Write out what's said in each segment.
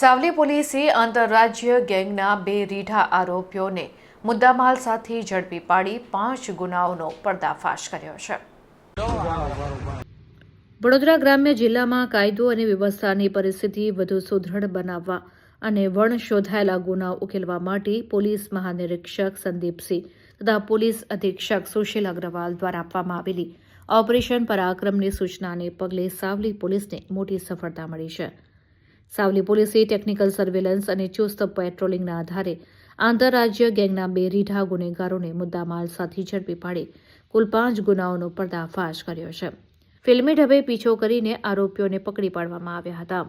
સાવલી પોલીસે આંતરરાજ્ય ગેંગના બે રીઢા આરોપીઓને મુદ્દામાલ સાથે ઝડપી પાડી પાંચ ગુનાઓનો પર્દાફાશ કર્યો છે. વડોદરા ગ્રામ્ય જિલ્લામાં કાયદો અને વ્યવસ્થાની પરિસ્થિતિ વધુ સુદૃઢ બનાવવા અને વણ શોધાયેલા ગુનાઓ ઉકેલવા માટે પોલીસ મહાનિરીક્ષક સંદીપસિંહ તથા પોલીસ અધિક્ષક સુશીલ અગ્રવાલ દ્વારા આપવામાં આવેલી ઓપરેશન પરાક્રમની સૂચનાને પગલે સાવલી પોલીસને મોટી સફળતા મળી છે. સાવલી પોલીસે ટેકનિકલ સર્વેલન્સ અને ચુસ્ત પેટ્રોલિંગના આધારે આંતરરાજ્ય ગેંગના બે રીઢા ગુનેગારોને મુદ્દામાલ સાથે ઝડપી પાડી કુલ પાંચ ગુનાઓનો પર્દાફાશ કર્યો છે. ફિલ્મી ઢબે પીછો કરીને આરોપીઓને પકડી પાડવામાં આવ્યા હતા.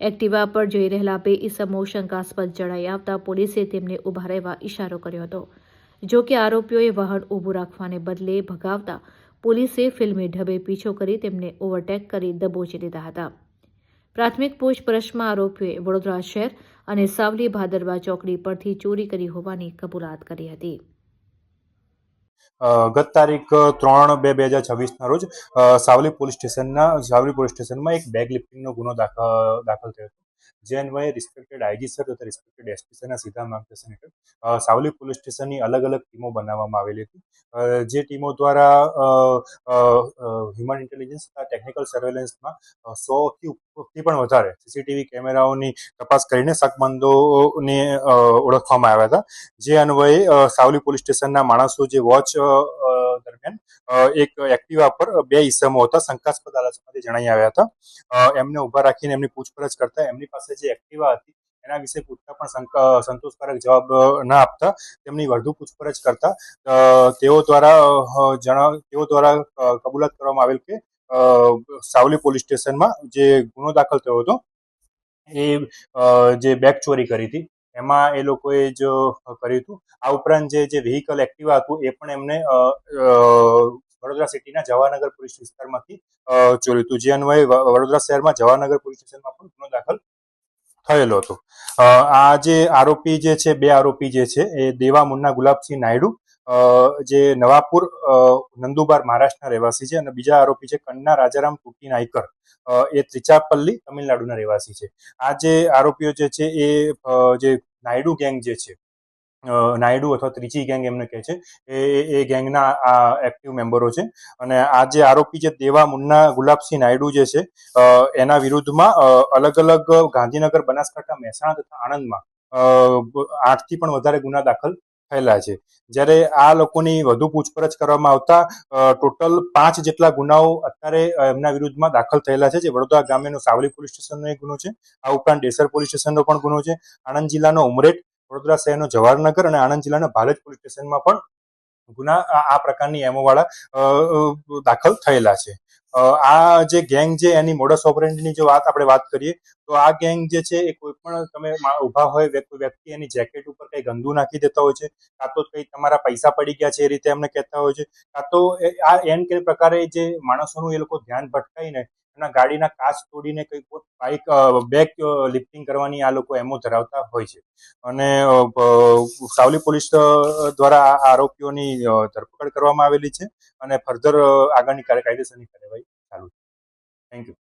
એક્ટિવા પર જઈ રહેલા બે ઈસમો શંકાસ્પદ જણાઈ આવતા પોલીસે તેમને ઊભા રહેવા ઇશારો કર્યો હતો. જો કે આરોપીઓએ વાહન ઊભું રાખવાને બદલે ભગાવતા પોલીસે ફિલ્મી ઢબે પીછો કરી તેમને ઓવરટેક કરી દબોચી લીધા હતા. પ્રાથમિક પૂછપરછમાં આરોપીએ વડોદરા શહેર અને સાવલી ભાદરવા ચોકડી પરથી ચોરી કરી હોવાની કબૂલાત કરી હતી. ગત તારીખ ત્રણ બે બે હજાર છવ્વીસના રોજ સાવલી પોલીસ સ્ટેશનના, સાવલી પોલીસ સ્ટેશનમાં એક બેગ લિફ્ટિંગનો ગુનો દાખલ થયો હતો. જે અન્વયે રિસ્પેક્ટેડ આઈજી સર તથા રિસ્પેક્ટેડ એસપી સરના સીધા માર્ગદર્શન હેઠળ સાવલી પોલીસ સ્ટેશનની અલગ અલગ ટીમો બનાવવામાં આવેલી હતી. જે ટીમો દ્વારા હ્યુમન ઇન્ટેલિજન્સ તથા ટેકનિકલ સર્વેલન્સમાં સોથી ઉપરથી પણ વધારે સીસીટીવી કેમેરાઓની તપાસ કરીને શકમંદોને ઓળખવામાં આવ્યા હતા. જે અન્વયે સાવલી પોલીસ સ્ટેશનના માણસો જે વોચ દરમિયાન એક એક્ટિવા પર બે ઈસમો હતા, શંકાસ્પદ હાલતમાંથી જણાઈ આવ્યા હતા. એમને ઊભા રાખીને એમની પૂછપરછ કરતા એમની પાસે જે એક્ટિવા હતી, એના વિશે પૂછતા પણ સંતોષકારક જવાબ ના આપતા. તેમની વધુ પૂછપરછ કરતા તેઓ દ્વારા જણાવ તેઓ દ્વારા કબૂલાત કરવામાં આવેલ કે સાવલી પોલીસ સ્ટેશનમાં જે ગુનો દાખલ થયો હતો, એ જે બેગ ચોરી કરી હતી. એમાં એ લોકોએ જ કર્યું હતું, આ ઉપરાંત જે જે વ્હીકલ એક્ટિવા હતું, એ પણ એમને વડોદરા સિટીના જવાનગર પોલીસ વિસ્તારમાંથી ચોર્યું હતું. જે અન્વયે વડોદરા શહેરમાં જવાનગર પોલીસ સ્ટેશનમાં પણ ગુનો દાખલ થયેલો હતો. આ જે આરોપી જે છે, બે આરોપી જે છે, એ દેવા મુન્ના ગુલાબસિંહ નાયડુ જે નવાપુર નંદુબાર મહારાષ્ટ્રના રહેવાસી છે અને બીજા આરોપી છે કન્ના રાજારામ ટુકી નાયકર. એ ત્રિચાપલ્લી તમિલનાડુના રહેવાસી છે. આ જે આરોપીઓ જે છે એ જે નાયડુ ગેંગ જે છે નાયડુ અથવા ત્રીજી ગેંગ એમને કહે છે, એ એ ગેંગના આ એક્ટિવ મેમ્બરો છે. અને આ જે આરોપી જે દેવા મુન્ના ગુલાબસિંહ નાયડુ જે છે એના વિરુદ્ધમાં અલગ અલગ ગાંધીનગર બનાસકાંઠા મહેસાણા તથા આણંદમાં આઠથી પણ વધારે ગુના દાખલ થયેલા છે. જ્યારે આ લોકોની વધુ પૂછપરછ કરવામાં આવતા ટોટલ પાંચ જેટલા ગુનાઓ અત્યારે એમના વિરુદ્ધમાં દાખલ થયેલા છે. જે વડોદરા ગ્રામ્યનો સાવલી પોલીસ સ્ટેશનનો એક ગુનો છે. આ ઉપરાંત ડેસર પોલીસ સ્ટેશનનો પણ ગુનો છે. આણંદ જિલ્લાનો ઉમરેઠ વડોદરા શહેરનો જવાહરનગર અને આણંદ જિલ્લાના ભાલજ પોલીસ સ્ટેશનમાં પણ ગુના આ પ્રકારની એમો વાળા અ, અ, દાખલ થયેલા છે. આ જે ગેંગ છે, એની મોડસ ઓપરેન્ડની જો વાત આપણે વાત કરીએ, તો આ ગેંગ જે છે, એ કોઈ પણ તમે ઊભા હોય વ્યક્તિ એની જેકેટ ઉપર કંઈ ગંદુ નાખી દેતા હોય છે, કાં તો કંઈ તમારા પૈસા પડી ગયા છે એ રીતે એમને કહેતા હોય છે, કાં તો આ એન કે પ્રકારે જે માણસોનું એ લોકો ધ્યાન ભટકાઈને એના ગાડીના કાચ તોડીને કંઈક બાઇક બેક લિફ્ટિંગ કરવાની આ લોકો એમો ધરાવતા હોય છે. અને સાવલી પોલીસ દ્વારા આરોપીઓની ધરપકડ કરવામાં આવેલી છે અને ફર્ધર આગળની કાયદેસરની કાર્યવાહી ચાલુ છે. Thank you